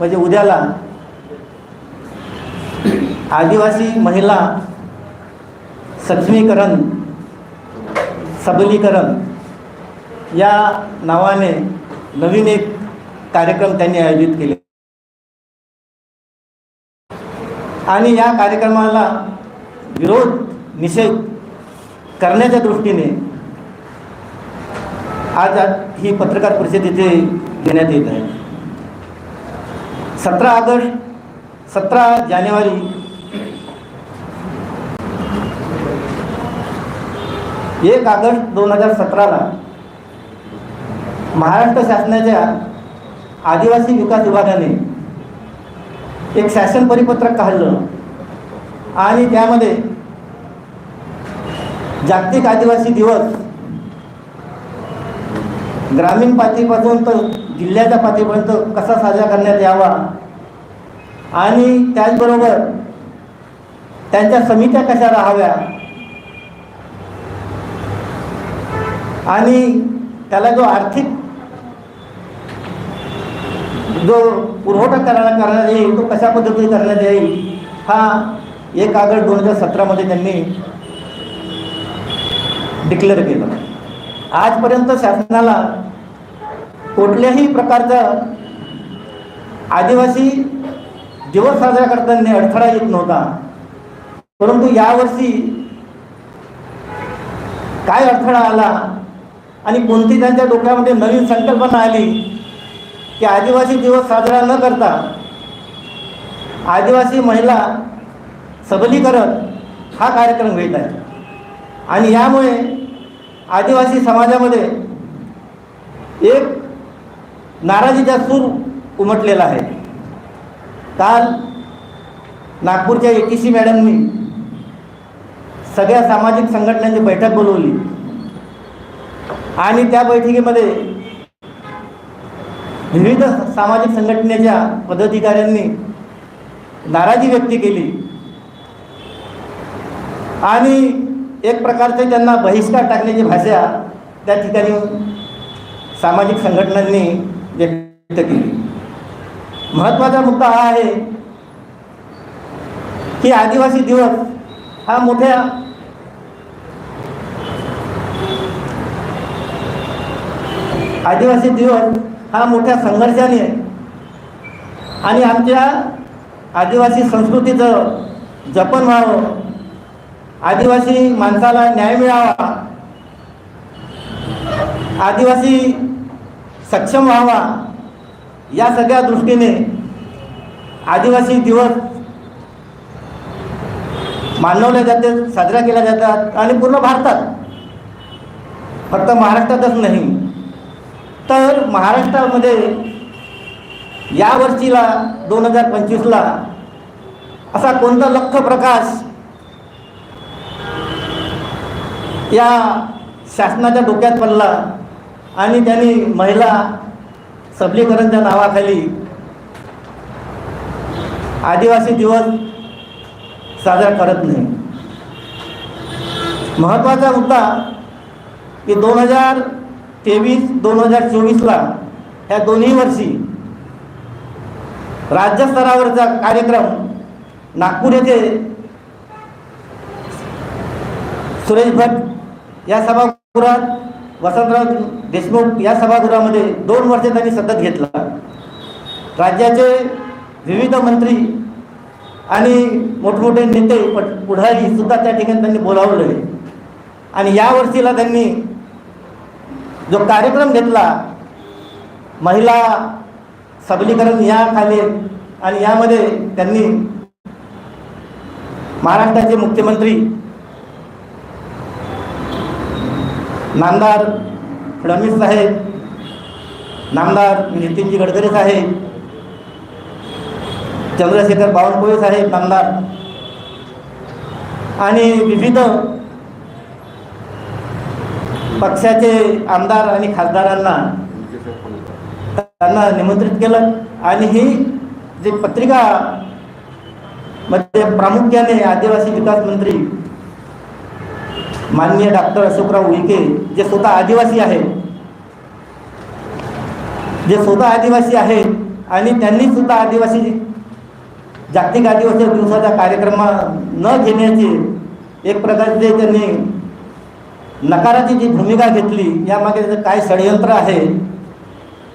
म्हणजे उद्याला आदिवासी महिला सक्षमीकरण सबलीकरण या नावाने नवीन एक कार्यक्रम त्यांनी आयोजित केले. आणि या कार्यक्रमाला विरोध निषेध करण्याच्या दृष्टीने आज ही पत्रकार परिषद इथे घेण्यात येत आहे. सतरा ऑगस्ट सतरा जानेवारी. एक ऑगस्ट दोन हजार सतराला महाराष्ट्र शासनाच्या आदिवासी विकास विभागाने एक शासन परिपत्रक काढलं आणि त्यामध्ये जागतिक आदिवासी दिवस ग्रामीण पातळीपासून तर जिल्ह्याच्या पातळीपर्यंत कसा साजरा करण्यात यावा? आणि त्याचबरोबर त्यांच्या समित्या कशा राहाव्या? आणि त्याला जो आर्थिक जो पुरवठा करायला करण्यात येईल तो कशा पद्धतीने करण्यात येईल हा एक ऑगस्ट दोन हजार सतरामध्ये त्यांनी डिक्लेअर केलं. आजपर्यंत शासनाला कुठल्याही प्रकारचा आदिवासी दिवस साजरा करताना अडथळा येत नव्हता. परंतु यावर्षी काय अडथळा आला आणि कोणती त्यांच्या डोक्यामध्ये नवीन संकल्पना आली की आदिवासी दिवस साजरा न करता आदिवासी महिला सबलीकरण हा कार्यक्रम घेत आहे आणि यामुळे आदिवासी समाजामध्ये एक नाराजीचा सूर उमटलेला आहे. काल नागपूरच्या ए टी सी मॅडमनी सगळ्या सामाजिक संघटनांची बैठक बोलवली. आणि त्या बैठकीमध्ये विविध सामाजिक संघटनेच्या पदाधिकाऱ्यांनी नाराजी व्यक्त केली. आणि एक प्रकारचे त्यांना बहिष्कार टाकण्याची भाषा त्या ठिकाणी सामाजिक संघटनांनी व्यक्त केली. महत्त्वाचा मुद्दा हा आहे की आदिवासी दिवस हा मोठ्या आदिवासी दिवस हा मोठ्या संघर्षाने आणि आमच्या आदिवासी संस्कृतीचं जपन व्हावं आदिवासी माणसाला न्याय मिळावा आदिवासी सक्षम व्हावा. या सगळ्या दृष्टीने आदिवासी दिवस मानवले जाते साजरा केल्या जातात आणि पूर्ण भारतात. फक्त महाराष्ट्रातच नाही तर महाराष्ट्रामध्ये या वर्षीला दोन हजार पंचवीसला असा कोणता लख प्रकाश या शासनाच्या डोक्यात पडला? आणि त्यांनी महिला सबलीकरणच्या नावाखाली आदिवासी दिवस साजरा करत नाही. महत्त्वाचा मुद्दा की दोन हजार तेवीस दोन हजार चोवीसला ह्या दोन्ही वर्षी राज्यस्तरावरचा कार्यक्रम नागपूर येथे सुरेश भट या सभागृहात वसंतराव देशमुख या सभागृहामध्ये दोन वर्ष त्यांनी सतत घेतला. राज्याचे विविध मंत्री आणि मोठमोठे नेते पुढारी सुद्धा त्या ठिकाणी त्यांनी बोलावले. आणि या वर्षीला त्यांनी जो कार्यक्रम घेतला महिला सबलीकरण या खाली आणि यामध्ये त्यांनी महाराष्ट्राचे मुख्यमंत्री नामदार फडणवीस साहेब नामदार नितीनजी गडकरी साहेब चंद्रशेखर बावनकुळे साहेब नामदार. आणि विविध पक्षाचे आमदार आणि खासदारांना त्यांना निमंत्रित केलं. आणि ही जी पत्रिका मध्ये प्रामुख्याने आदिवासी विकास मंत्री माननीय डॉक्टर अशोकराव उईके जे स्वतः आदिवासी आहेत. जे स्वतः आदिवासी आहेत आणि त्यांनी सुद्धा आदिवासी जागतिक आदिवासी दिवसाचा कार्यक्रम न घेण्याची एक प्रकारचे त्यांनी नकाराची जी भूमिका घेतली यामागे त्याचं काय षडयंत्र आहे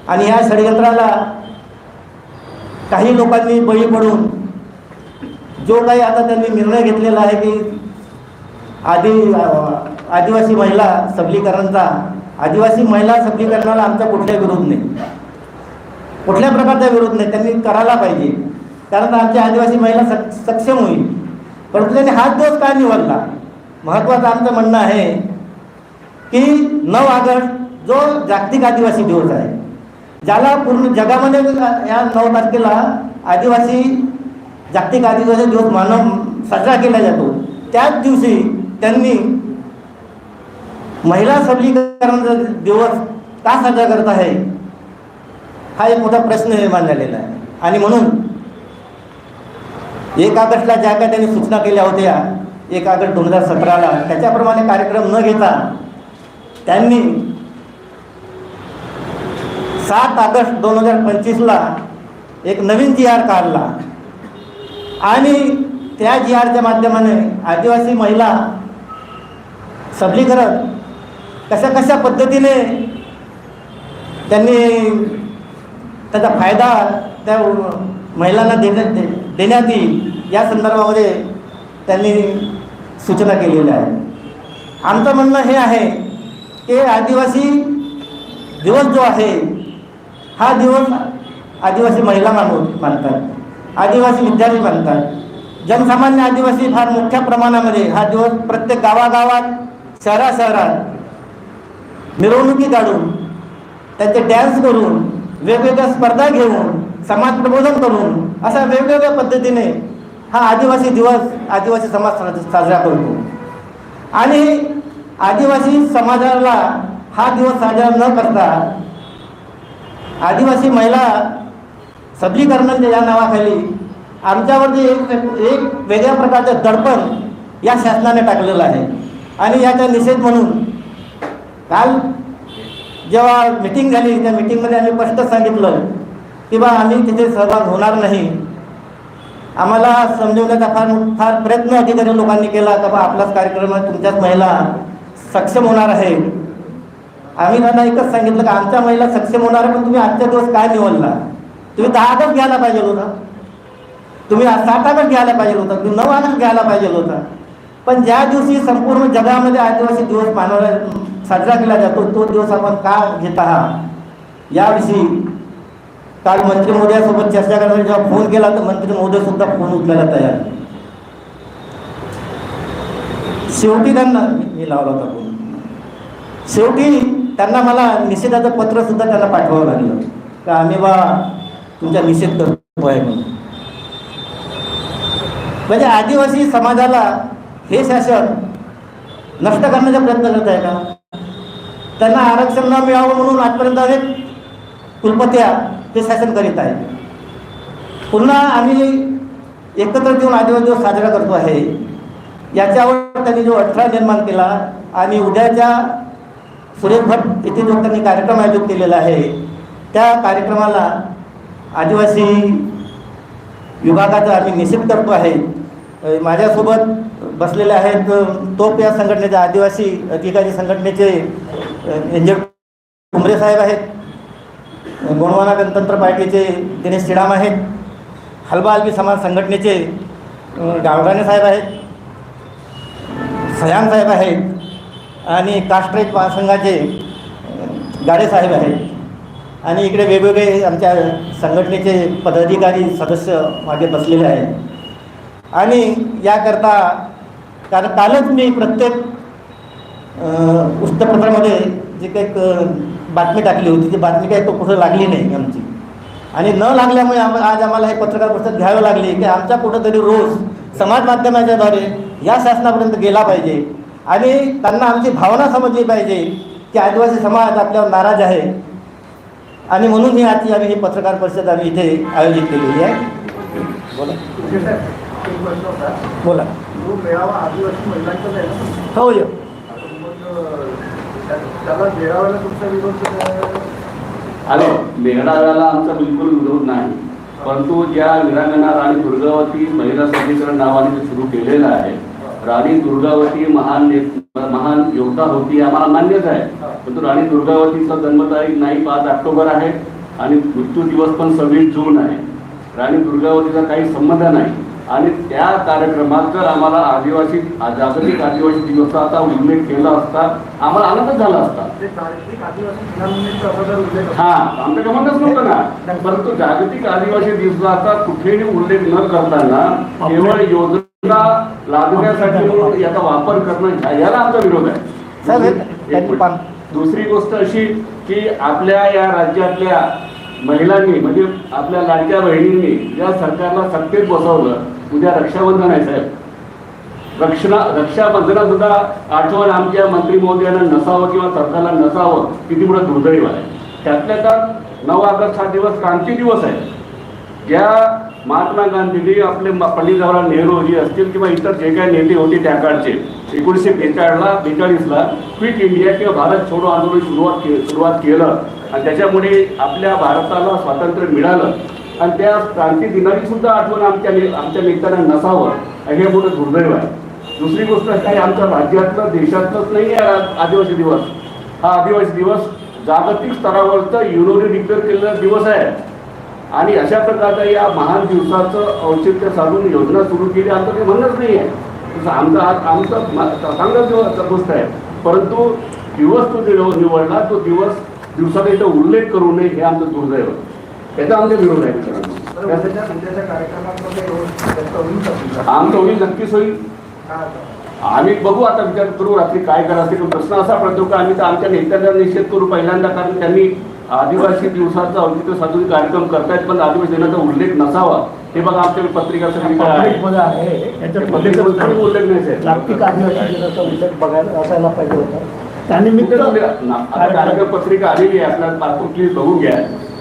आणि या षडयंत्राला काही लोकांनी बळी पडून जो काही आता त्यांनी निर्णय घेतलेला आहे की आदि आदिवासी महिला सबलीकरणचा आदिवासी महिला सबलीकरणाला आमचा कुठल्याही विरोध नाही. कुठल्या प्रकारचा विरोध नाही त्यांनी करायला पाहिजे. कारण आमची आदिवासी महिला सक सक्षम होईल. परंतु त्यांनी हाच दिवस का निवडला? महत्त्वाचं आमचं म्हणणं आहे की नऊ ऑगस्ट जो जागतिक आदिवासी दिवस आहे ज्याला पूर्ण जगामध्ये या नऊ तारखेला आदिवासी जागतिक आदिवासी दिवस मानव साजरा केला जातो त्याच दिवशी त्यांनी महिला सबलीकरणाचा दिवस का साजरा करत आहे हा एक मोठा प्रश्न निर्माण झालेला आहे. आणि म्हणून एक ऑगस्टला ज्या काय त्यांनी सूचना केल्या होत्या एक ऑगस्ट दोन हजार सतराला त्याच्याप्रमाणे कार्यक्रम न घेता त्यांनी सात ऑगस्ट दोन हजार पंचवीसला एक नवीन जी आर काढला. आणि त्या जी आरच्या माध्यमाने आदिवासी महिला सबलीकरण कशा कशा पद्धतीने त्यांनी त्याचा फायदा त्या महिलांना देण्यात दे- देण्यात येईल या संदर्भामध्ये त्यांनी सूचना केलेल्या आहे आमचं म्हणणं हे आहे की आदिवासी दिवस जो आहे हा दिवस आदिवासी महिला मानू मानतात आदिवासी विद्यार्थी मानतात. जनसामान्य आदिवासी फार मोठ्या प्रमाणामध्ये हा दिवस प्रत्येक गावागावात शहरा शहरात मिरवणुकी काढून त्यांचे डॅन्स करून वेगवेगळ्या स्पर्धा घेऊन समाज प्रबोधन करून अशा वेगवेगळ्या पद्धतीने हा आदिवासी दिवस आदिवासी समाज साजरा करतो. आणि आदिवासी समाजाला हा दिवस साजरा न करता आदिवासी महिला सबलीकरणाच्या या नावाखाली आमच्यावरती एक एक वेगळ्या प्रकारचं दडपण या शासनाने टाकलेलं आहे. आणि याचा निषेध म्हणून काल जेव्हा मिटिंग झाली त्या मिटिंगमध्ये आम्ही स्पष्ट सांगितलं की बा आम्ही तिथे सहभाग होणार नाही. आम्हाला समजवण्याचा फार फार प्रयत्न अधिकारी लोकांनी केला का बा आपलाच कार्यक्रम तुमच्याच महिला सक्षम होणार आहे. आम्ही त्यांना एकच सांगितलं की आमच्या महिला सक्षम होणार आहे पण तुम्ही आजच्या दिवस काय निवडला? तुम्ही दहा ऑगस्ट घ्यायला पाहिजे होता. तुम्ही सात ऑगस्ट घ्यायला पाहिजे होता. तुम्ही नऊ ऑगस्ट घ्यायला पाहिजे होता. पण ज्या दिवशी संपूर्ण जगामध्ये आदिवासी दिवस मानवला साजरा केला जातो तो दिवस आपण का घेत आहात? याविषयी काल मंत्री महोदयासोबत चर्चा करताना जेव्हा फोन केला तर मंत्री महोदय सुद्धा फोन उचलायला तयार शेवटी त्यांना मी लावला होता फोन. शेवटी त्यांना मला निषेधाचं पत्र सुद्धा त्यांना पाठवावं लागलं. का आम्ही बा तुमचा निषेध करतो आहे म्हणून. म्हणजे आदिवासी समाजाला हे शासन नष्ट करण्याचा प्रयत्न करत आहे का? त्यांना आरक्षण न मिळावं म्हणून आजपर्यंत अनेक कुलपत्या ते शासन करीत आहे. पुन्हा आम्ही एकत्र येऊन आदिवासी दिवस साजरा करतो आहे. याच्यावर त्यांनी जो अठरा निर्माण केला आणि उद्याच्या सुरेश भट येथे जो त्यांनी कार्यक्रम आयोजित केलेला आहे त्या कार्यक्रमाला आदिवासी विभागाचा आम्ही निषेध करतो आहे. माझ्यासोबत बसलेले आहेत. तोप या संघटनेचे आदिवासी अधिकारी संघटनेचे एंजल कुंभरे साहेब आहेत. गोंडवाना गणतंत्र पार्टीचे दिनेश श्रीराम आहेत. हलबा हलबी समाज संघटनेचे अ, गावराणे साहेब आहेत. सयान साहेब आहेत. आणि काष्ट्रेज महासंघाचे गाडे साहेब आहेत. आणि इकडे वेगवेगळे आमच्या संघटनेचे पदाधिकारी सदस्य मागे बसलेले आहेत. आणि याकरता कारण कालच मी प्रत्येक वृत्तपत्रामध्ये जे काही बातमी टाकली होती ती बातमी काही तो कुठं लागली नाही आमची. आणि न लागल्यामुळे आम आज आम्हाला हे पत्रकार परिषद घ्यावं लागली की आमच्या कुठंतरी रोज समाज माध्यमाच्याद्वारे या शासनापर्यंत गेला पाहिजे. आणि त्यांना आमची भावना समजली पाहिजे की आदिवासी समाज आपल्यावर नाराज आहे. आणि म्हणून ही आजची आम्ही ही पत्रकार परिषद आम्ही इथे आयोजित केलेली आहे. बोला. बोला. ना हो यो आता मग अं, त्या- त्याला मेळाव्याला तुमचा विरोध अं, हॅलो मेघालयाला आमचा बिलकुल विरोध नाही. परंतु ज्या वीरांगणा राणी दुर्गावती महिला सबलीकरण नावाने जे सुरू केलेलं आहे राणी दुर्गावती महान महान योद्धा होती आम्हाला मान्यच आहे. परंतु राणी दुर्गावतीचा जन्मतारीख नाही पाच ऑक्टोबर आहे आणि मृत्यू दिवस पण सव्वीस जून आहे. राणी दुर्गावतीचा काही संबंध नाही. आणि त्या कार्यक्रमात जर आम्हाला आदिवासी जागतिक आदिवासी दिवसाचा उल्लेख केला असता आम्हाला आनंदच झाला असता. हा आमच्या म्हणतच नव्हतं ना. परंतु जागतिक आदिवासी दिवसाचा कुठेही उल्लेख न करताना केवळ योजना लादण्यासाठी म्हणून याचा वापर करणं याला आमचा विरोध आहे. पान- दुसरी गोष्ट अशी की आपल्या या राज्यातल्या महिलांनी म्हणजे आपल्या लाडक्या बहिणींनी या सरकारला सत्तेत बसवलं. उद्या रक्षाबंधन आहे साहेब. रक्षणा रक्षाबंधना सुद्धा आठवण आमच्या मंत्री महोदयांना नसावं किंवा सरकारला नसावं किती मोठं दुर्दैव आहे. त्यातल्या त्यात नऊ ऑगस्ट हा दिवस क्रांती दिवस आहे. ज्या महात्मा गांधीजी आपले पंडित जवाहरलाल नेहरूजी असतील किंवा इतर जे काही नेते होते त्या काळचे एकोणीसशे बेचाळला बेचाळीसला क्विट इंडिया किंवा भारत छोडो आंदोलन सुरुवात के सुरुवात केलं. आणि त्याच्यामुळे आपल्या भारताला स्वातंत्र्य मिळालं. आणि त्या क्रांती दिनाची सुद्धा आठवण आमच्या आमच्या नेत्यांना नसावं हे मोठं दुर्दैव आहे. दुसरी गोष्ट काय आमच्या राज्यातलं देशातलंच नाही आहे आदिवासी दिवस. हा आदिवासी दिवस जागतिक स्तरावरचं युनोने डिक्लेअर केलेला दिवस आहे. आणि अशा प्रकारचा या महान दिवसाचं औचित्य साधून योजना सुरू केली आमचं काही म्हणणंच नाही आहे. तसं आमचा हा आमचा चांगला दिवस गोष्ट आहे. परंतु दिवस तो निवडला तो दिवस दिवसाचा इथं उल्लेख करू नये हे आमचं दुर्दैव आहे. याचा आमचा विरोध आहे? आमचं होईल नक्कीच होईल? आम्ही बघू आता विचार करू रात्री काय करायचं प्रश्न असा पडतो का आम्ही तर आमच्या नेत्यांना निषेध करू पहिल्यांदा कारण त्यांनी आदिवासी दिवसाचा औचित्य साधून कार्यक्रम करतायत पण आदिवासी दिनाचा उल्लेख नसावा हे बघा आमच्या पत्रिका उल्लेख नाही. जागतिक आदिवासी दिनाचा उल्लेख बघायला असायला पाहिजे होता त्यानिमित्त कार्यक्रम पत्रिका आलेली आहे आपल्याला पासपोर्ट बघून घ्या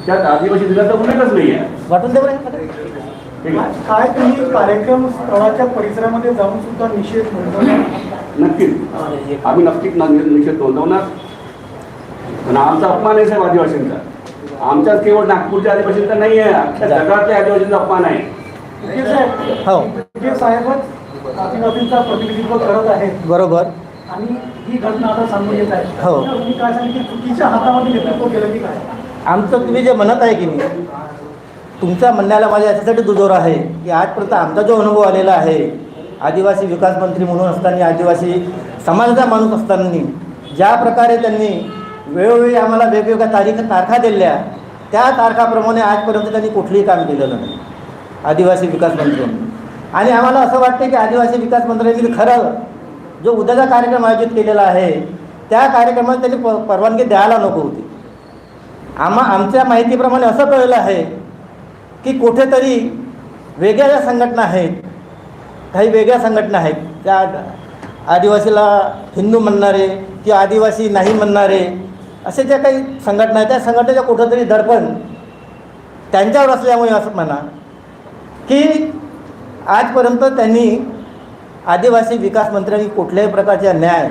त्यात आदिवासी दिनाचा उल्लेखच नाही आहे वाटून दे आहे. काय तुम्ही कार्यक्रम स्थळाच्या परिसरामध्ये जाऊन सुद्धा निषेध नोंदवला? नक्कीच. आम्ही नक्कीच निषेध नोंदवणार. पण आमचा अपमान आहे साहेब आदिवासींचा. आमच्यात केवळ नागपूरच्या आदिवासींचा नाही आहे अख्ख्या जगातल्या आदिवासींचा अपमान आहे. हो. साहेबच आदिवासींचा प्रतिनिधित्व करत आहेत. बरोबर. आणि ही घटना आता सांगून येत आहे. हो. तुम्ही काय सांगितलं? की चुकीच्या हातामध्ये नेतृत्व केलं की काय? आमचं तुम्ही जे म्हणत आहे की मी तुमच्या म्हणण्याला माझ्या याच्यासाठी दुजोर आहे की आजपर्यंत आमचा जो अनुभव आलेला आहे आदिवासी विकास मंत्री म्हणून असताना आदिवासी समाजाचा माणूस असताना ज्या प्रकारे त्यांनी वेळोवेळी आम्हाला वेगवेगळ्या तारीख तारखा दिल्या त्या तारखाप्रमाणे आजपर्यंत त्यांनी कुठलंही काम केलेलं नाही आदिवासी विकास मंत्र्यांनी आणि आम्हाला असं वाटतं की आदिवासी विकास मंत्र्यांनी खरं जो उद्याचा कार्यक्रम आयोजित केलेला आहे त्या कार्यक्रमात त्यांनी प परवानगी द्यायला नको होती. आम्हा आमच्या माहितीप्रमाणे असं कळलं आहे की कुठेतरी वेगळ्या ज्या संघटना आहेत. काही वेगळ्या संघटना आहेत. त्या आदिवासीला हिंदू म्हणणारे किंवा आदिवासी नाही म्हणणारे असे ज्या काही संघटना आहेत त्या संघटनेच्या कुठंतरी दडपण त्यांच्यावर असल्यामुळे असं म्हणा की आजपर्यंत त्यांनी आदिवासी विकास मंत्र्यांनी कुठल्याही प्रकारचे न्याय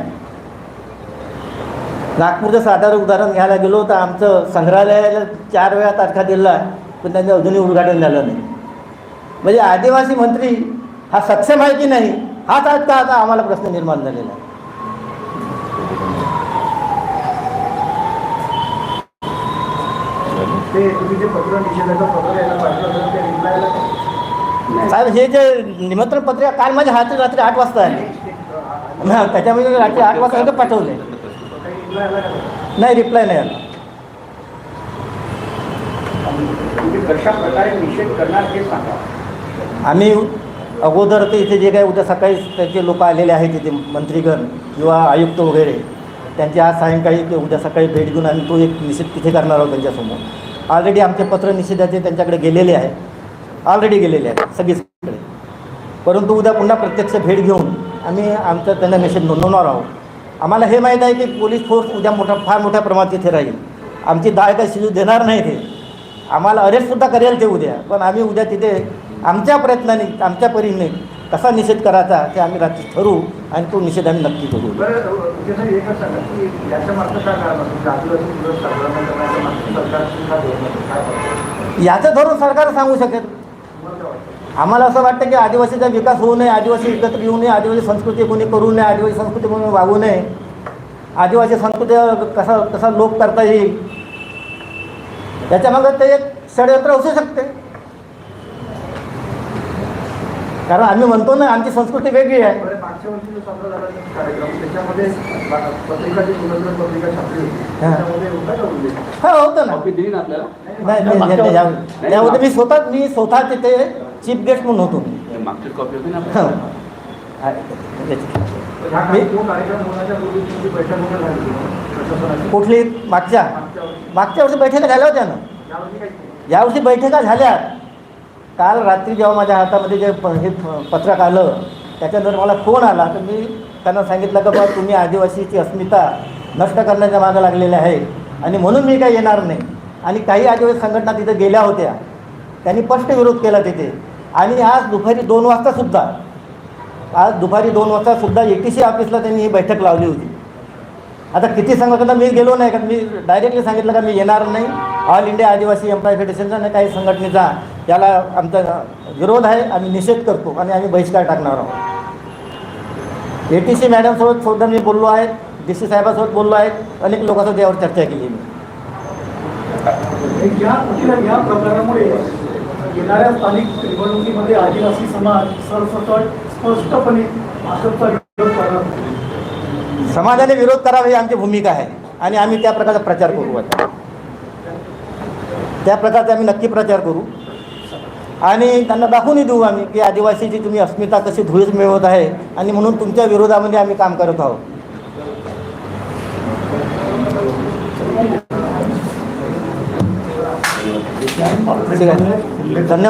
नागपूरचं साधारण उदाहरण घ्यायला गेलो तर आमचं संग्रहालयाला चार वेळा तारखा दिला पण त्यांचं अजूनही उद्घाटन झालं नाही. म्हणजे आदिवासी मंत्री हा सक्षम आहे की नाही हाच आज का आता आम्हाला प्रश्न निर्माण झालेला आहे. पत्र पत्र. साहेब हे जे निमंत्रण पत्रिका काल माझ्या हाती रात्री आठ वाजता हां त्याच्यामध्ये रात्री आठ वाजता पाठवले काही रिप्लाय आला का नाही रिप्लाय नाही आला. तुम्ही कशा प्रकारे निषेध करणार हे सांगा. आम्ही अगोदर ते इथे जे काही उद्या सकाळी त्याचे लोक आलेले आहेत तिथे मंत्रीगण किंवा आयुक्त वगैरे त्यांची आज सायंकाळी किंवा उद्या सकाळी भेट घेऊन आम्ही तो एक निषेध तिथे करणार आहोत त्यांच्यासमोर. ऑलरेडी आमचे पत्र निषेधाचे त्यांच्याकडे गेलेले आहे ऑलरेडी गेलेले आहेत सगळीकडे. परंतु उद्या पुन्हा प्रत्यक्ष भेट घेऊन आम्ही आमचा त्यांना निषेध नोंदवणार आहोत. आम्हाला हे माहीत आहे की पोलीस फोर्स उद्या मोठा फार मोठ्या प्रमाणात तिथे राहील. आमची दाय काही शिजू देणार नाही ते. आम्हाला अरेस्टसुद्धा करेल ते उद्या. पण आम्ही उद्या तिथे आमच्या प्रयत्नाने आमच्या परीने कसा निषेध करायचा ते आम्ही रात्री ठरवू आणि तो निषेध आम्ही नक्की करू? याचं धोरण सरकार सांगू शकेल? आम्हाला असं वाटतं की आदिवासीचा विकास होऊ नये आदिवासी एकत्र येऊ नये आदिवासी संस्कृती कोणी करू नये आदिवासी संस्कृती कोणी वागू नये. आदिवासी संस्कृती कसा कसा लोप करता येईल? त्याच्यामागं ते एक षडयंत्र असू शकते. कारण आम्ही म्हणतो ना आमची संस्कृती वेगळी आहे. हां. होता हा होतं ना. नाही त्यामध्ये मी स्वतः मी स्वतः तिथे चीफ गेस्ट म्हणून होतो. मी मागची कॉपी होती ना हा. प्रशासनाची? कुठली? मागच्या? मागच्या वर्षी. बैठका झाल्या होत्या ना? यावर्षी बैठका झाल्या. काल रात्री जेव्हा माझ्या हातामध्ये जे प- हे पत्रक आलं त्याच्यानंतर मला फोन आला. तर मी त्यांना सांगितलं की बा तुम्ही आदिवासीची अस्मिता नष्ट करण्याच्या मागं लागलेल्या आहे. आणि म्हणून मी काही येणार नाही. आणि काही आदिवासी संघटना तिथे गेल्या होत्या. त्यांनी स्पष्ट विरोध केला तिथे. आणि आज दुपारी दोन वाजतासुद्धा आज दुपारी दोन वाजतासुद्धा ए टी सी ऑफिसला त्यांनी ही बैठक लावली होती. आता किती संघटना मी गेलो नाही का? मी डायरेक्टली सांगितलं का मी येणार नाही. ऑल इंडिया आदिवासी एम्प्लॉय फेडरेशनचा आणि काही संघटनेचा याला आमचा विरोध आहे आम्ही निषेध करतो आणि आम्ही बहिष्कार टाकणार आहोत. ए टी सी मॅडमसोबत सुद्धा मी बोललो आहे डी सी साहेबासोबत बोललो आहे अनेक लोकांसोबत यावर चर्चा केली मी. येणाऱ्या स्थानिक निवडणुकीमध्ये आदिवासी समाज सरसकट स्पष्टपणे भाजपचा विरोध करणार समाजाने विरोध करावा ही आमची भूमिका आहे आणि आम्ही त्या प्रकारचा प्रचार करू आता. त्या प्रकारचा आम्ही नक्की प्रचार करू. आणि त्यांना दाखवूनही देऊ आम्ही की आदिवासीची तुम्ही अस्मिता कशी धुळीत मिळवत आहे आणि म्हणून तुमच्या विरोधामध्ये आम्ही काम करत आहोत ठीक आहे धन्यवाद.